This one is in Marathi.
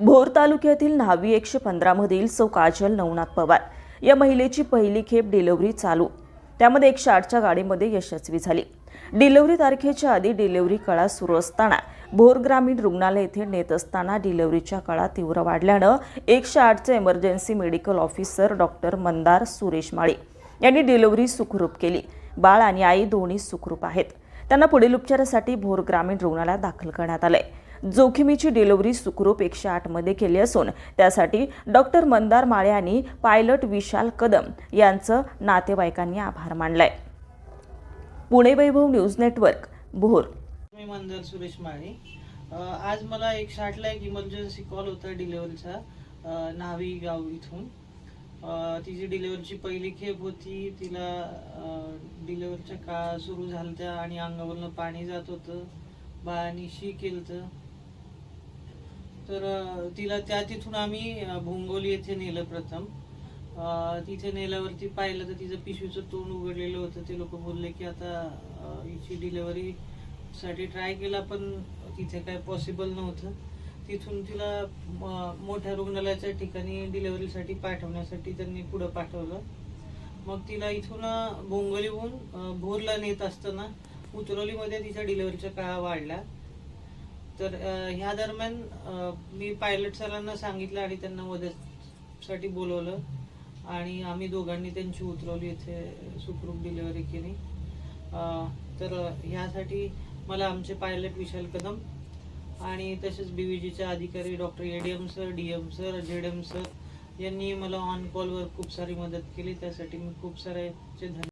भोर तालुक्यातील न्हावी एकशे पंधरामधील सौ काजल नवनाथ पवार या महिलेची पहिली खेप डिलिव्हरी चालू. त्यामध्ये एकशे आठच्या गाडीमध्ये यशस्वी झाली. डिलिव्हरी तारखेच्या आधी डिलिव्हरी कळा सुरू असताना भोर ग्रामीण रुग्णालय येथे नेत असताना डिलिव्हरीच्या कळा तीव्र वाढल्यानं एकशे आठचे emergency medical officer doctor Mandar Suresh Mali यांनी डिलिव्हरी सुखरूप केली. बाळ आणि आई दोन्ही सुखरूप आहेत. त्यांना पुढील उपचारासाठी भोर ग्रामीण रुग्णालयात दाखल करण्यात आलंय. जोखमीची डिलिव्हरी सुखरूप एकशे आठमध्ये केली असून त्यासाठी डॉक्टर मंदार माळे आणि पायलट विशाल कदम यांचं नातेवाईकांनी आभार मानलाय. Pune Vaibhav news network Bhor. मी मंदार सुरेश माळी. आज मला एक शाटला एक इमर्जन्सी कॉल होता डिलेवरीचा नावी न्हावी गाव इथून. तिची डिलेवरीची पहिली खेप होती तिला डिलेवरीच्या काळ सुरू झालत्या आणि अंगावरनं पाणी जात होतं बाळाने शी केलतं. तर तिला त्या तिथून आम्ही भोंगोली येथे नेलं प्रथम. तिथे नेल्यावरती पाहिलं तर तिचं पिशवीचं तोंड उघडलेलं होतं. ते लोक बोलले की आता हिची डिलेवरी साठी ट्राय केला पण तिथे काय पॉसिबल नव्हतं. तिथून तिला म- मोठ्या रुग्णालयाच्या ठिकाणी डिलेवरीसाठी पाठवण्यासाठी त्यांनी पुढं पाठवलं. मग तिला इथून भोंगोलीहून भोरला नेत असताना उतरवलीमध्ये तिच्या डिलेवरीच्या काळा वाढला तर ह्या दरम्यान मी पायलट सरांना सांगितलं आणि त्यांना मदतसाठी बोलवलं. आणि आम्ही दोघांनी त्यांची उतरवली इथे सुखरूप डिलिव्हरी केली. तर ह्यासाठी मला आमचे पायलट विशाल कदम आणि तसेच बी व्ही जीच्या अधिकारी doctor A D M sir D M sir ZM sir यांनी मला ऑन कॉलवर खूप सारी मदत केली. त्यासाठी मी खूप सारे धन्यवाद